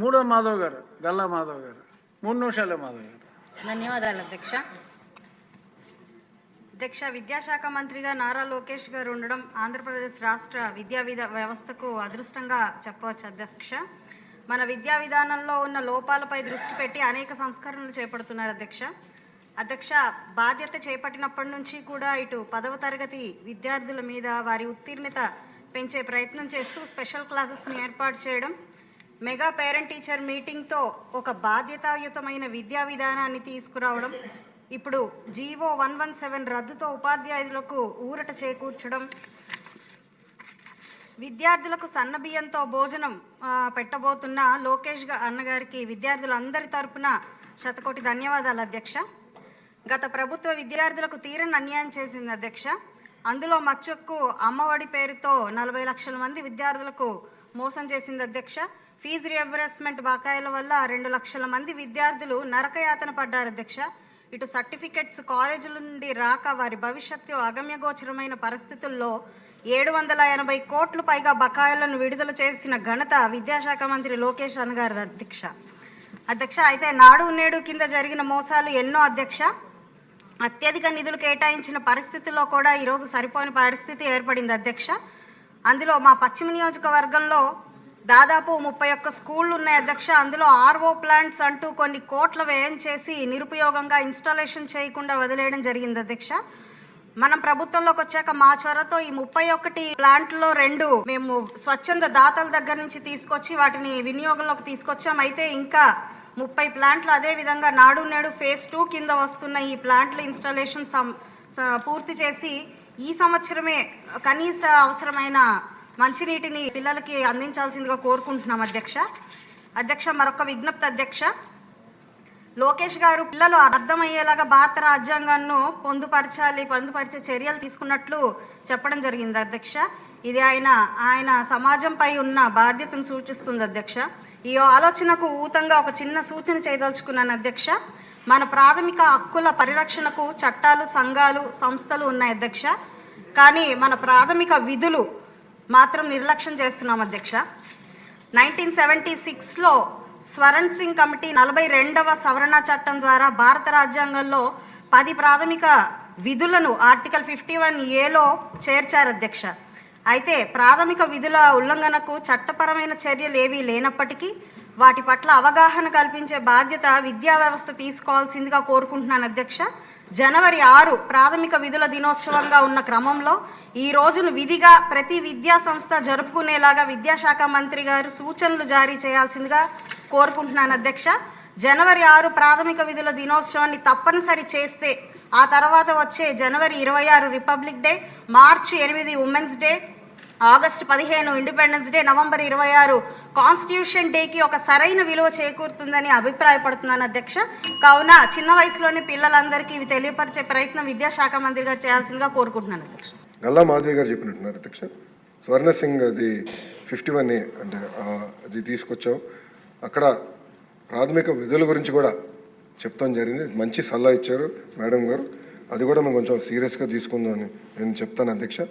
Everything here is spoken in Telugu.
మూడో మాధవ్ గారు గల్లా మాధవ్ గారు. మూడు నిమిషాలే మాధవ్ గారు. ధన్యవాదాలు అధ్యక్ష. అధ్యక్ష విద్యాశాఖ మంత్రిగా నారా లోకేష్ గారు ఉండడం ఆంధ్రప్రదేశ్ రాష్ట్ర విద్యా విధ వ్యవస్థకు అదృష్టంగా చెప్పవచ్చు అధ్యక్ష. మన విద్యా విధానంలో ఉన్న లోపాలపై దృష్టి పెట్టి అనేక సంస్కరణలు చేపడుతున్నారు అధ్యక్ష. అధ్యక్ష బాధ్యత చేపట్టినప్పటి నుంచి కూడా ఇటు పదవ తరగతి విద్యార్థుల మీద వారి ఉత్తీర్ణత పెంచే ప్రయత్నం చేస్తూ స్పెషల్ క్లాసెస్ను ఏర్పాటు చేయడం మెగా పేరెంట్ టీచర్ మీటింగ్తో ఒక బాధ్యతాయుతమైన విద్యా విధానాన్ని తీసుకురావడం ఇప్పుడు G O one one seven రద్దుతో ఉపాధ్యాయులకు ఊరట చేకూర్చడం విద్యార్థులకు సన్నబియ్యంతో భోజనం పెట్టబోతున్న లోకేష్ అన్నగారికి విద్యార్థులందరి తరపున శతకోటి ధన్యవాదాలు అధ్యక్ష. గత ప్రభుత్వ విద్యార్థులకు తీరని అన్యాయం చేసింది అధ్యక్ష. అందులో మచ్చక్కు అమ్మఒడి పేరుతో నలభై లక్షల మంది విద్యార్థులకు మోసం చేసింది అధ్యక్ష. ఫీజు రియంబర్స్మెంట్ బకాయిల వల్ల రెండు లక్షల మంది విద్యార్థులు నరకయాతన పడ్డారు అధ్యక్ష. ఇటు సర్టిఫికెట్స్ కాలేజీల నుండి రాక వారి భవిష్యత్తు అగమ్యగోచరమైన పరిస్థితుల్లో ఏడు వందల ఎనభై కోట్లు పైగా బకాయిలను విడుదల చేసిన ఘనత విద్యాశాఖ మంత్రి లోకేష్ అన్నగారి అధ్యక్ష. అధ్యక్ష అయితే నాడు నేడు కింద జరిగిన మోసాలు ఎన్నో అధ్యక్ష. అత్యధిక నిధులు కేటాయించిన పరిస్థితుల్లో కూడా ఈరోజు సరిపోని పరిస్థితి ఏర్పడింది అధ్యక్ష. అందులో మా పశ్చిమ నియోజకవర్గంలో దాదాపు ముప్పై ఒక్క స్కూళ్ళు ఉన్నాయి అధ్యక్ష. అందులో ఆర్ఓ ప్లాంట్స్ అంటూ కొన్ని కోట్ల వ్యయం చేసి నిరుపయోగంగా ఇన్స్టాలేషన్ చేయకుండా వదిలేయడం జరిగింది అధ్యక్ష. మనం ప్రభుత్వంలోకి వచ్చాక మా చొరతో ఈ ముప్పై ఒకటి ప్లాంట్లో రెండు మేము స్వచ్ఛంద దాతల దగ్గర నుంచి తీసుకొచ్చి వాటిని వినియోగంలోకి తీసుకొచ్చాం. అయితే ఇంకా ముప్పై ప్లాంట్లు అదే విధంగా నాడు నేడు ఫేజ్ టూ కింద వస్తున్న ఈ ప్లాంట్లు ఇన్స్టాలేషన్ సం- పూర్తి చేసి ఈ సంవత్సరమే కనీస అవసరమైన మంచినీటిని పిల్లలకి అందించాల్సిందిగా కోరుకుంటున్నాం అధ్యక్ష. అధ్యక్ష మరొక విజ్ఞప్తి అధ్యక్ష. లోకేష్ గారు పిల్లలు అర్థమయ్యేలాగా భారత రాజ్యాంగాన్ని పొందుపరచాలి పొందుపరిచే చర్యలు తీసుకున్నట్లు చెప్పడం జరిగింది అధ్యక్ష. ఇది ఆయన ఆయన సమాజంపై ఉన్న బాధ్యతను సూచిస్తుంది అధ్యక్ష. ఈ ఆలోచనకు ఊతంగా ఒక చిన్న సూచన చేయదలుచుకున్నాను అధ్యక్ష. మన ప్రాథమిక హక్కుల పరిరక్షణకు చట్టాలు సంఘాలు సంస్థలు ఉన్నాయి అధ్యక్ష. కానీ మన ప్రాథమిక విధులు మాత్రం నిర్లక్ష్యం చేస్తున్నాం అధ్యక్ష. నైన్టీన్ సెవెంటీ సిక్స్లో స్వరణ్ సింగ్ కమిటీ నలభై రెండవ సవరణ చట్టం ద్వారా భారత రాజ్యాంగంలో పది ప్రాథమిక విధులను ఆర్టికల్ ఫిఫ్టీ వన్ ఏలో చేర్చారు అధ్యక్ష. అయితే ప్రాథమిక విధుల ఉల్లంఘనకు చట్టపరమైన చర్యలు ఏవీ లేనప్పటికీ వాటి పట్ల అవగాహన కల్పించే బాధ్యత విద్యా వ్యవస్థ తీసుకోవాల్సిందిగా కోరుకుంటున్నాను అధ్యక్ష. జనవరి ఆరు ప్రాథమిక విధుల దినోత్సవంగా ఉన్న క్రమంలో ఈ రోజును విధిగా ప్రతి విద్యా సంస్థ జరుపుకునేలాగా విద్యాశాఖ మంత్రి గారు సూచనలు జారీ చేయాల్సిందిగా కోరుకుంటున్నాను అధ్యక్ష. జనవరి ఆరు ప్రాథమిక విధుల దినోత్సవాన్ని తప్పనిసరి చేస్తే ఆ తర్వాత వచ్చే జనవరి ఇరవై ఆరు రిపబ్లిక్ డే మార్చి ఎనిమిది ఉమెన్స్ డే ఆగస్టు పదిహేను ఇండిపెండెన్స్ డే నవంబర్ ఇరవై ఆరు కాన్స్టిట్యూషన్ డేకి ఒక సరైన విలువ చేకూరుతుందని అభిప్రాయపడుతున్నాను అధ్యక్ష. కావున చిన్న వయసులోని పిల్లలందరికీ ఇవి తెలియపరిచే ప్రయత్నం విద్యాశాఖ మంత్రి గారు చేయాల్సిందిగా కోరుకుంటున్నాను అధ్యక్ష. గల్లా మాధవి గారు చెప్పినట్టున్నారు అధ్యక్ష. స్వర్ణ సింగ్ అది ఫిఫ్టీ వన్ ఏ అంటే అది తీసుకొచ్చాం అక్కడ ప్రాథమిక విధుల గురించి కూడా చెప్తాం జరిగింది. మంచి సలహా ఇచ్చారు మేడం గారు. అది కూడా మేము కొంచెం సీరియస్గా తీసుకుందామని నేను చెప్తాను అధ్యక్ష.